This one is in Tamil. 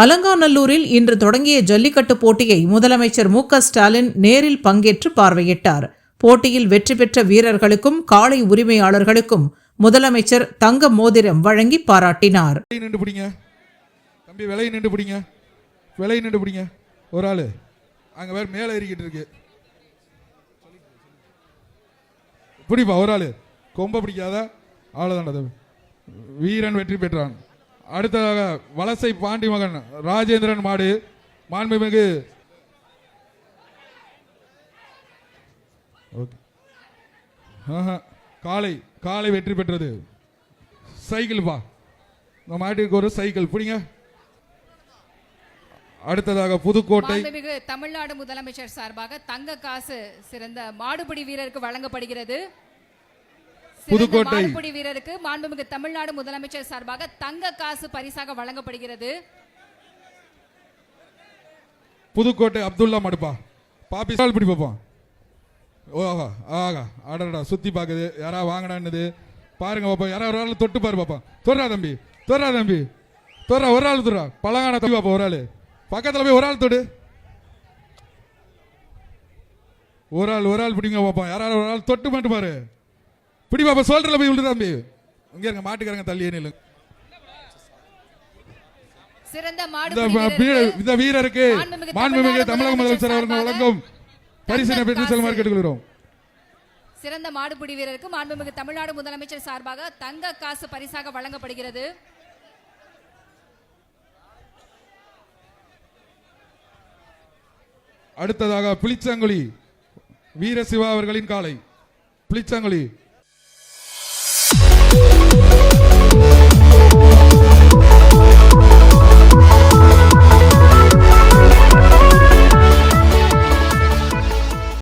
அலங்காநல்லூரில் இன்று தொடங்கிய ஜல்லிக்கட்டு போட்டியை முதலமைச்சர் மு ஸ்டாலின் நேரில் பங்கேற்று பார்வையிட்டார். போட்டியில் வெற்றி பெற்ற வீரர்களுக்கும் காளை உரிமையாளர்களுக்கும் முதலமைச்சர் தங்க மோதிரம் வழங்கி பாராட்டினார். விலை நின்று பிடிங்க. தம்பி விலை நின்று பிடிங்க. விலை நின்று பிடிங்க. ஒரு ஆள். அங்கே வேறு மேலே ஏறிக்கிட்டு இருக்கு. பிடிப்பா ஒரு ஆள். கொம்ப பிடிக்காத அவ்வளோதான்டா வீரன் வெற்றி பெற்றான். அடுத்ததாக வலசை பாண்டி மகன் ராஜேந்திரன் மாடு மாண்புமிகு ஓகே. ஆஹா வெற்றி பெற்றது. சைக்கிள் பா இந்த மாட்டுக்கு ஒரு சைக்கிள் பிடிங்க. அடுத்ததாக புதுக்கோட்டை. தமிழ்நாடு முதலமைச்சர் சார்பாக தங்க காசு சிறந்த மாடுபிடி வீரருக்கு வழங்கப்படுகிறது. புதுக்கோட்டை. மாடுபிடி வீரருக்கு மாண்புமிகு தமிழ்நாடு முதலமைச்சர் சார்பாக தங்க காசு பரிசாக வழங்கப்படுகிறது. புதுக்கோட்டை அப்துல்லா மடுப்பா. பாப்பி சால் பிடி பார்ப்போம் ஓஹா ஆகா அடடா சுத்தி பார்க்குது யாரா வாங்கினான்னுது? பாருங்க பாப்பா யாரா ஒரு ஆள் தொட்டு பாரு பாப்பா. தொடுறா தம்பி தொடுறா தம்பி. தொடுறா ஒரு ஆள் தொடுறா. பழங்கான தம்பி பாப்பா ஒரு ஆள். பக்கத்தில் போய் ஒரு ஆள் தொடு. ஒரு ஆள் ஒரு ஆள் பிடிங்க பாப்பா. யாராவது ஒரு ஆள் தொட்டு மட்டும் பாரு. பிடி பாப்பா சோல்டரில் போய் விழுது தம்பி இங்க இருங்க மாட்டுக்காரங்க தள்ளியே நில்லு. சிறந்த இந்த வீரருக்கு மாண்புமிகு தமிழக முதலமைச்சர் அவர்கள் வழங்கும் பரிசினை பெற்று செல்லுமாறு. கேட்டுக்கொள்கிறோம். சிறந்த மாடுபிடி வீரருக்கு மாண்புமிகு தமிழ்நாடு முதலமைச்சர் சார்பாக தங்க காசு பரிசாக வழங்கப்படுகிறது. அடுத்ததாக புளிச்சங்குழி வீர சிவா அவர்களின் காலை. புளிச்சங்குழி